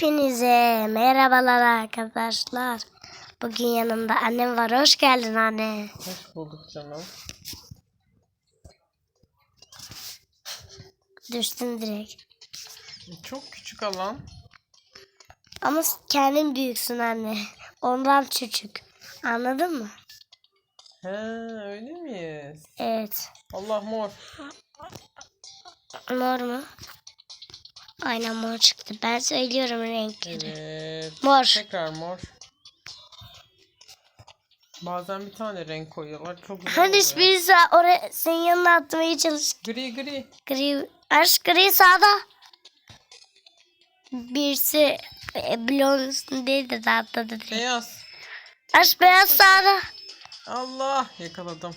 Hepinize merhabalar arkadaşlar. Bugün yanımda annem var. Hoş geldin anne. Hoş bulduk canım. Düştün direkt. Çok küçük alan. Ama kendin büyüksün anne. Ondan küçük. Anladın mı? He öyle miyiz? Evet. Allah mor. Mor mu? Aynen mor çıktı. Ben söylüyorum renkleri. Evet. Mor. Tekrar mor. Bazen bir tane renk koyuyorlar. Çok güzel Hadi oluyor. birisi oraya senin yanına atmaya çalış. Gri gri. Gri, aşk gri sağda. Birisi e, bloğun üstündeydi de atladı. Beyaz. Aşk beyaz sağda. Allah yakaladım.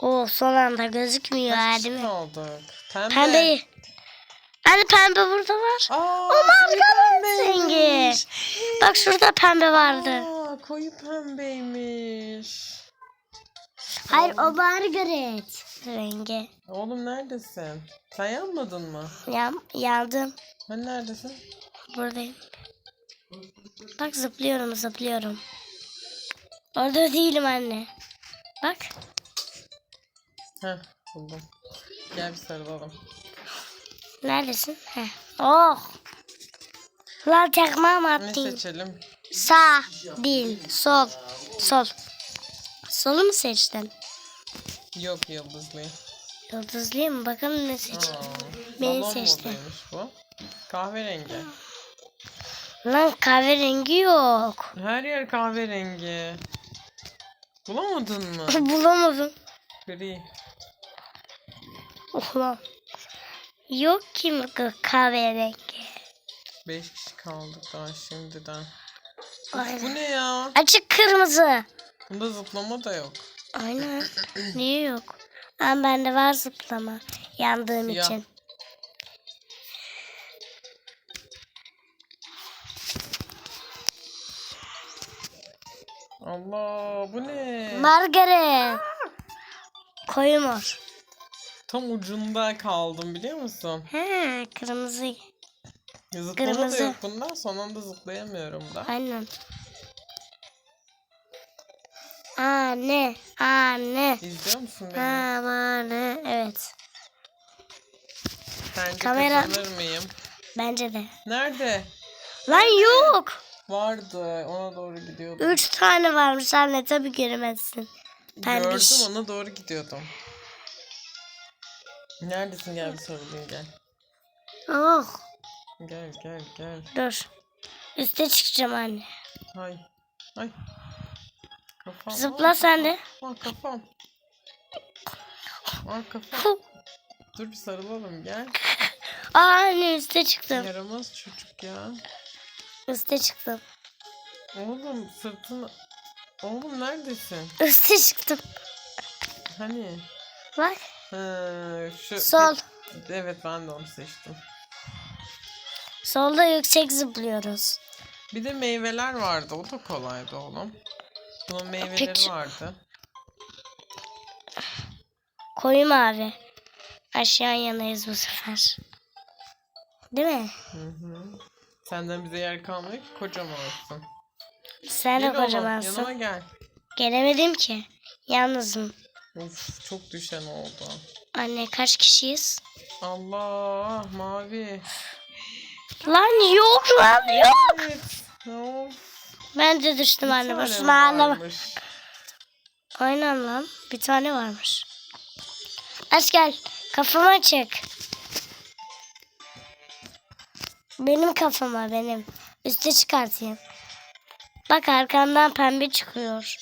O son anda gözükmüyor ha değil mi? olduk? Pembe. Pembe. Hani pembe burada var. Aa, O koyu rengi. Bak şurada pembe vardı. Aa, koyu pembeymiş. Hayır o margaret rengi. Oğlum neredesin? Sen yanmadın mı? Yan, yandım. Hani neredesin? Buradayım. Bak zıplıyorum zıplıyorum. Orada değilim anne. Bak. Heh buldum. Gel bir sarılalım. Neredesin? Heh. Oh. Lan mi Ne seçelim? Sağ değil sol. Sol. Solu mu seçtin? Yok yıldızlı. Yıldızlıyım mı? Bakalım ne? Aa, Beni balon seçti. moduymuş bu. Kahverengi. Lan kahverengi yok. Her yer kahverengi. Bulamadın mı? Bulamadım. Gri. Ulan. Yok ki mi kahverengi? Beş kişi kaldık daha şimdiden. Aynen. Bu ne ya? Açık kırmızı. Bunda zıplama da yok. Aynen. Niye yok? Ama bende var zıplama. Yandığım Siyah. için. Allah bu ne? Margaret. Koyu mor. Tam ucunda kaldım biliyor musun? He kırmızı. Zıplama da Kırmızı. yok bundan son anda zıplayamıyorum da. Aynen. Anne. Anne. İzliyor musun beni? Anne. Evet. Sence Kamera- kazanır mıyım? Bence de. Nerede? Lan yok. Vardı. Ona doğru gidiyordum. Üç tane varmış anne tabii göremezsin. Pembiş. Gördüm ona doğru gidiyordum. Neredesin gel bir sarılayım gel. Oh. Gel gel gel. Dur. Üste çıkacağım anne. Hay. Hay. Kafam. Zıpla sen de. Ah kafam. Ah kafam. Dur bir sarılalım gel. Aa anne üste çıktım. Yaramaz çocuk ya. Üste çıktım. Oğlum sırtını... Oğlum neredesin? Üste çıktım. Hani? Bak. Ha, şu... Sol. Evet ben de onu seçtim. Solda yüksek zıplıyoruz. Bir de meyveler vardı. O da kolaydı oğlum. Bunun meyveleri Peki. vardı. Koyu mavi. Aşağı yanayız bu sefer. Değil mi? Hı hı. Senden bize yer kalmıyor ki kocaman olsun. Sen de Gel oğlum yanıma kocamansın. gel. Gelemedim ki. Yalnızım. Of çok düşen oldu. Anne kaç kişiyiz? Allah mavi. Lan yok lan yok. Evet. Of. Ben de düştüm anne. Boşuna ağlama. Aynen lan. Bir tane varmış. Aç gel. Kafama çek. Benim kafama benim. Üste çıkartayım. Bak arkandan pembe çıkıyor.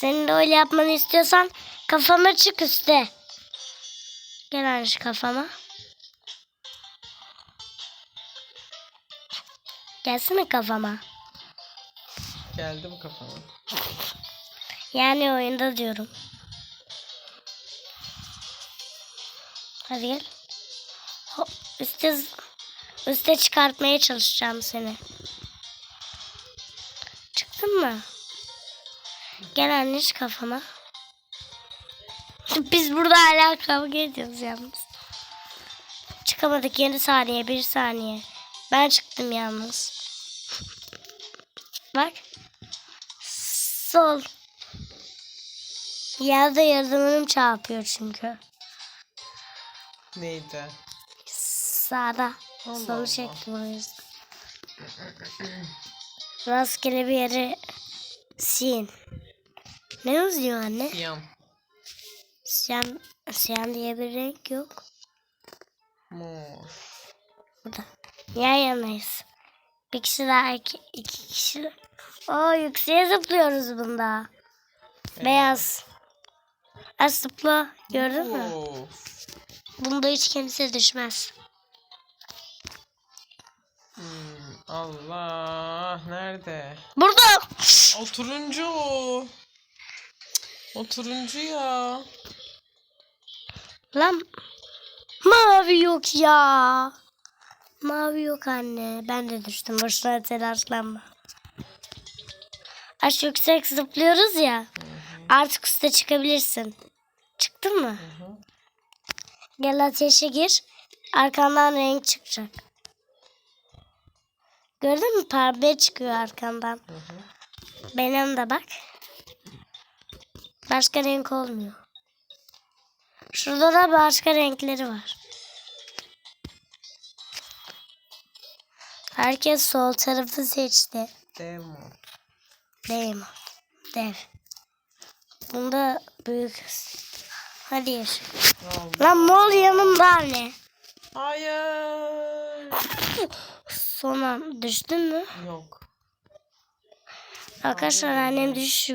Senin de öyle yapmanı istiyorsan kafama çık üste. Gel şu kafama. Gelsene kafama. Geldi mi kafama? Yani oyunda diyorum. Hadi gel. Hop, üste, üste çıkartmaya çalışacağım seni. Çıktın mı? Gel anne şu kafama. Biz burada hala kavga ediyoruz yalnız. Çıkamadık 7 saniye 1 saniye. Ben çıktım yalnız. Bak. Sol. Yerde yardımım çarpıyor çünkü. Neydi? Sağda. Solu çektim o yüzden. Rastgele bir yere sin. Ne yazıyor anne? Yan. Siyan, siyan diye bir renk yok. Mor. Burada. Yan yanayız. Bir kişi daha iki, iki kişi. Oo yükseğe zıplıyoruz bunda. Beyaz. Ha, zıpla. Gördün mü? Of. Bunda hiç kimse düşmez. Hmm, Allah. Nerede? Burada. O turuncu o. Turuncu ya. Lan mavi yok ya. Mavi yok anne. Ben de düştüm. Boşuna telaşlanma. Aş yüksek zıplıyoruz ya. Artık üste çıkabilirsin. Çıktın mı? Hı hı. Gel ateşe gir. Arkandan renk çıkacak. Gördün mü? Pembe çıkıyor arkandan. Hı hı. Benim de bak. Başka renk olmuyor. Şurada da başka renkleri var. Herkes sol tarafı seçti. Demo. Değil mi? Dev. Bunda büyük. Hadi. Lan mol yanımda anne. Hayır. Son an düştün mü? Yok. Arkadaşlar annem düş.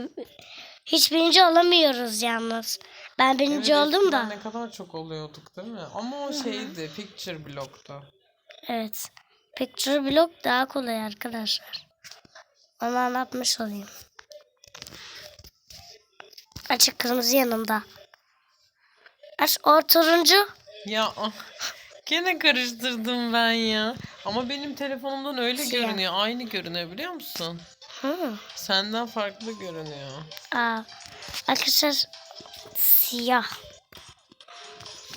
Hiç birinci olamıyoruz yalnız. Ben birinci Evet, oldum da. Ne kadar çok oluyorduk değil mi? Ama o şeydi. Picture block'tu. Evet. Picture block daha kolay arkadaşlar. Onu anlatmış olayım. Açık kırmızı yanımda. Aç o turuncu. Ya gene karıştırdım ben ya. Ama benim telefonumdan öyle Siyah. görünüyor. Aynı görünüyor biliyor musun? Hı. Senden farklı görünüyor. Aa, arkadaşlar siyah.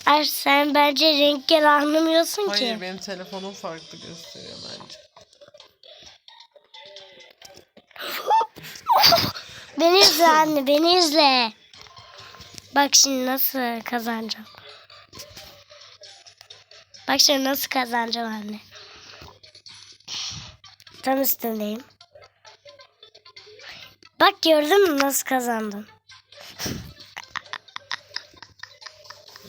Ay sen bence renkleri anlamıyorsun Hayır ki. benim telefonum farklı gösteriyor bence. Beni izle anne beni izle. Bak şimdi nasıl kazanacağım. Bak şimdi nasıl kazanacağım anne. Tam üstündeyim. Bak gördün mü nasıl kazandım.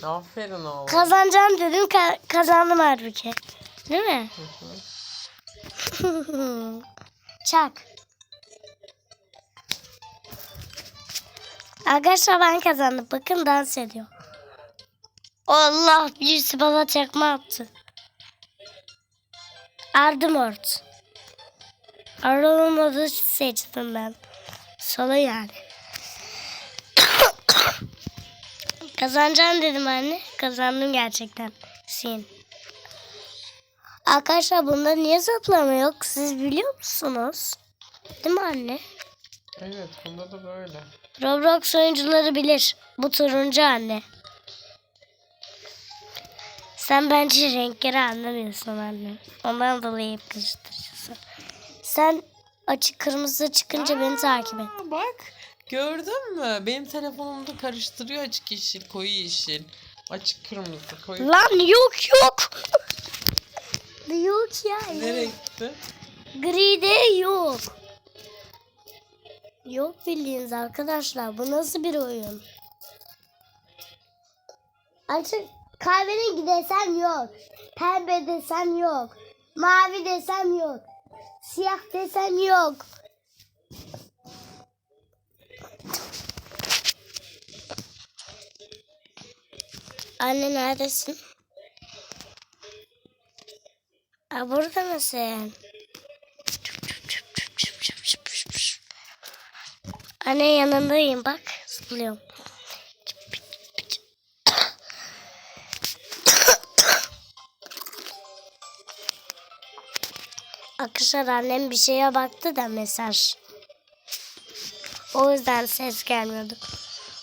Aferin oğlum. Kazanacağım dedim ka- kazandım halbuki. Değil mi? Çak. Arkadaşlar ben kazandım. Bakın dans ediyor. Allah birisi bana çakma attı. Ardımort. Aromadı seçtim ben. Sola yani. Kazanacağım dedim anne. Kazandım gerçekten. Sin. Arkadaşlar bunda niye zıplama yok siz biliyor musunuz? Değil mi anne? Evet bunda da böyle. Roblox oyuncuları bilir. Bu turuncu anne. Sen bence renkleri anlamıyorsun anne. Ondan dolayı hep karıştırıyorsun. Sen açık kırmızı çıkınca beni takip et. Aa, bak gördün mü? Benim telefonumda karıştırıyor açık yeşil, koyu yeşil. Açık kırmızı, koyu. Lan yok yok. yok ya. Nereye gitti? Gri de yok. Yok bildiğiniz arkadaşlar. Bu nasıl bir oyun? Açık kahverengi desem yok. Pembe desem yok. Mavi desem yok. Siyah desem yok. Anne neredesin? Aa, burada mısın? Anne yanındayım bak. Zıplıyorum. Arkadaşlar annem bir şeye baktı da mesaj. O yüzden ses gelmiyordu.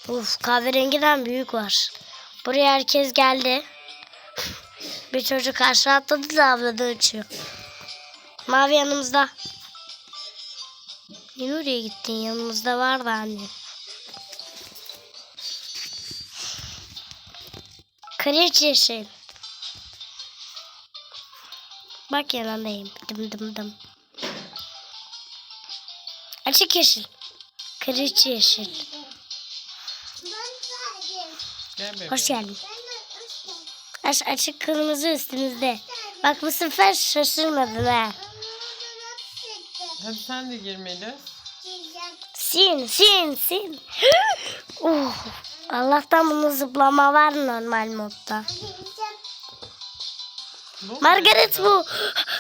Uf kahverengiden büyük var. Buraya herkes geldi. Bir çocuk aşağı atladı da avladı uçuyor. Mavi yanımızda. Niye oraya gittin? Yanımızda vardı anne. Kırıç yeşil. Bak yanındayım. Dım dım dım. Açık yeşil. Kırıç yeşil. Hoş geldin. Aç, açık kırmızı üstümüzde. Bak bu sefer şaşırmadın ha. Hadi sen de gir Melis. Sin sin sin. uh, Allah'tan bunun zıplama var normal modda. Bu Margaret bu.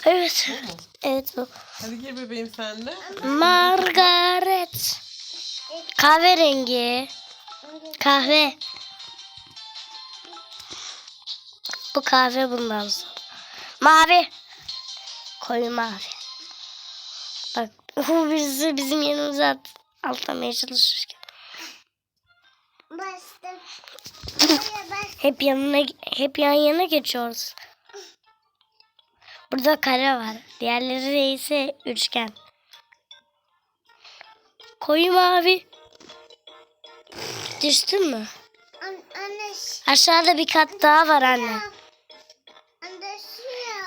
Evet. Bu mu? Evet bu. Hadi gir bebeğim sen de. Margaret. Kahverengi. Kahve. Bu kahve bundan sonra. Mavi. Koyu mavi. Bak bu birisi bizim yanımıza at- atlamaya çalışırken. Bastım. Hep yanına hep yan yana geçiyoruz. Burada kare var. Diğerleri ise üçgen. Koyu mavi. Düştün mü? An- Anne. Aşağıda bir kat daha var anne.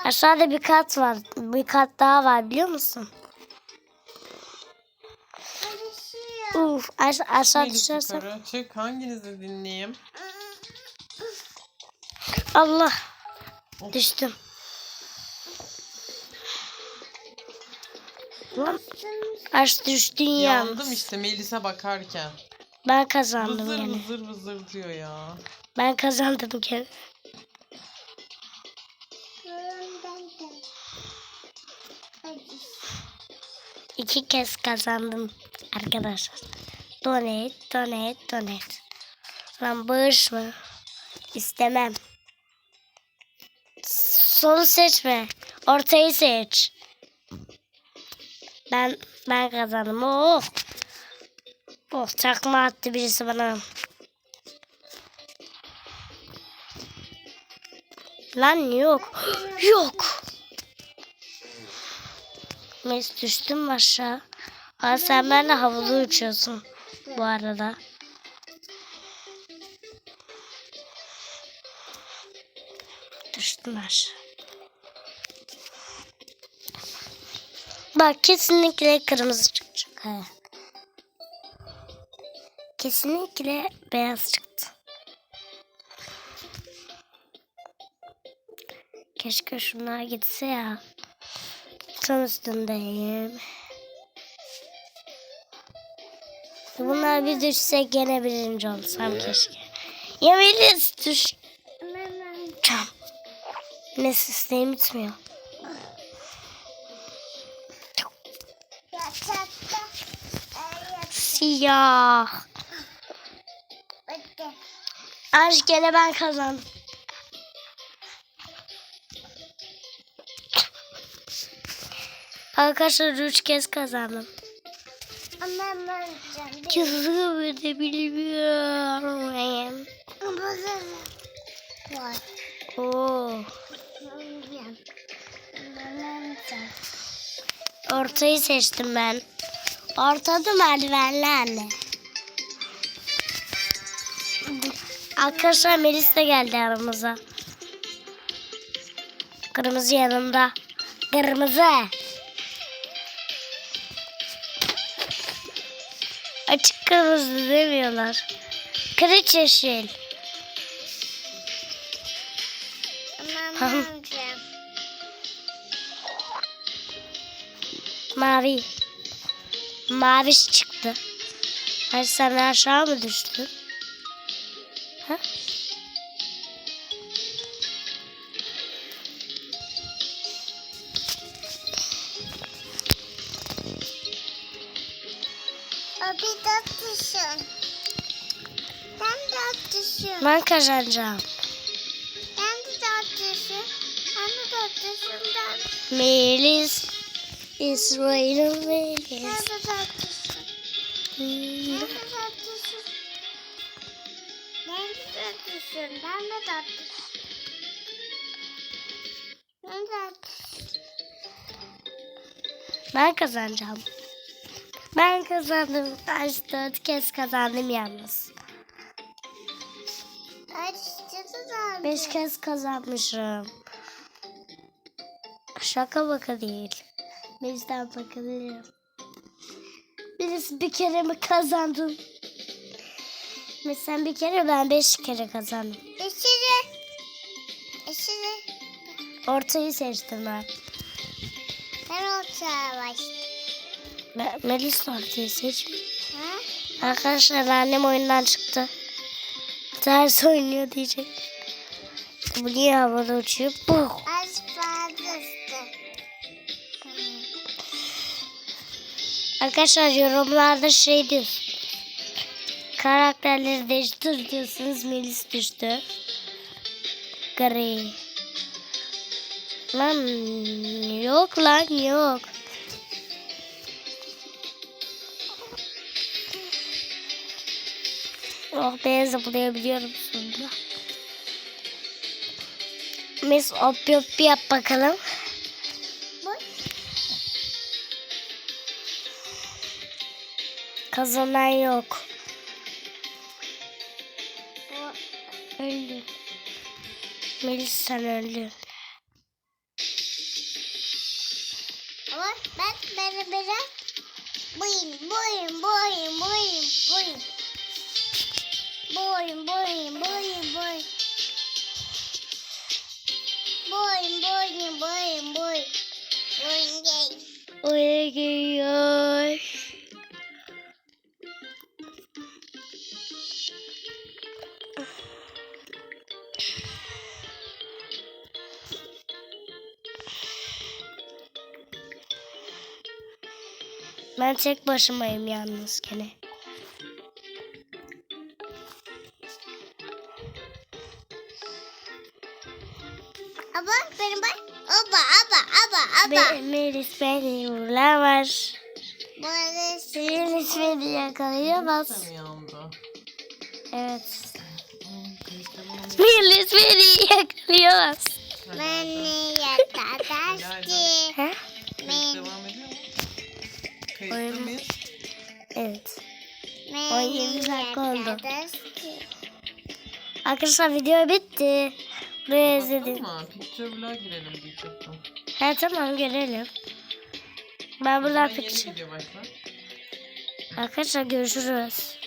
Aşağıda bir kat var. Bir kat daha var biliyor musun? Uf, aş- aşağı düşersen. yukarı. Çık hanginizi dinleyeyim? Allah. Düştüm. Lan aş düştün Yandım işte Melis'e bakarken. Ben kazandım Vızır gene. vızır vızır diyor ya. Ben kazandım gene. İki kez kazandım arkadaşlar. Donate, donate, donate. Lan bağışma. İstemem. Solu seçme. Ortayı seç. Ben ben kazandım. Oh. Oh çakma attı birisi bana. Lan yok. Yok. Mes düştün mü aşağı? Aa, sen benimle havada uçuyorsun bu arada. Düştüm aşağı. Bak kesinlikle kırmızı çıkacak. ha. Kesinlikle beyaz çıktı. Keşke şunlar gitse ya. Son üstündeyim. Bunlar bir düşse gene birinci olsam keşke. Ya Melis düş. Çam. Ne sistem bitmiyor. Siyah. Aşk gene ben kazandım. Arkadaşlar üç kez kazandım. Ama ben. Kızımı da bilmiyorum. Oo. Ortayı seçtim ben. Ortada merdivenli anne. Arkadaşlar Melis de geldi aramıza. Kırmızı yanımda. Kırmızı. Açık kırmızı demiyorlar. Kırıç yeşil. Mavi. Maviş çıktı. Ay sen aşağı mı düştün? Ha? Abi tatlısın. Ben tatlısın. Ben kazanacağım. Ben de tatlısın. Ben de tatlısın. Ben, Melis. İsrail'in Melis. ben de tatlısın. Hmm. Ben de tatlısın. Ben de tatlısın. Ben de tatlısın. Ben de tatlısın. Ben kazanacağım. Ben kazandım. Kaç dört kez kazandım yalnız. Kaç Beş kez kazanmışım. Şaka baka değil. Bizden bakabilirim. Birisi bir kere mi kazandın? Mesela bir kere ben beş kere kazandım. Eşiri. Eşiri. Ortayı seçtim ben. Ben ortaya başladım. Ben Melis ortayı seçmiş. Ha? Arkadaşlar annem oyundan çıktı. Ters oynuyor diyecek. Bu niye havada uçuyor? Puh. Arkadaşlar yorumlarda şey diyorsun. Karakterleri değiştir diyorsunuz. Melis düştü. Gri. Lan yok lan yok. Oh be zıplayabiliyorum sonunda. Mis op yap bakalım. Kazanan yok. O öldü. Melis sen öldün. Ama ben beni biraz buyum buyum buyum buyum buyum. Buyum buyum buyum buyum. Buyum buyum buyum buyum. Ben tek başımayım yalnız gene. Aba benim bak. Aba aba aba aba. Benim ismini bulamaz. Benim ismini yakalayamaz. Evet. Benim ismini yakalayamaz. Beni yakaladı. Beni. Kayıtta Oyun... Evet. 17 dakika oldu. Arkadaşlar video bitti. Buraya izledim. Tamam, picture vlog'a girelim diyecektim. He tamam görelim. Ben buradan picture. Arkadaşlar görüşürüz.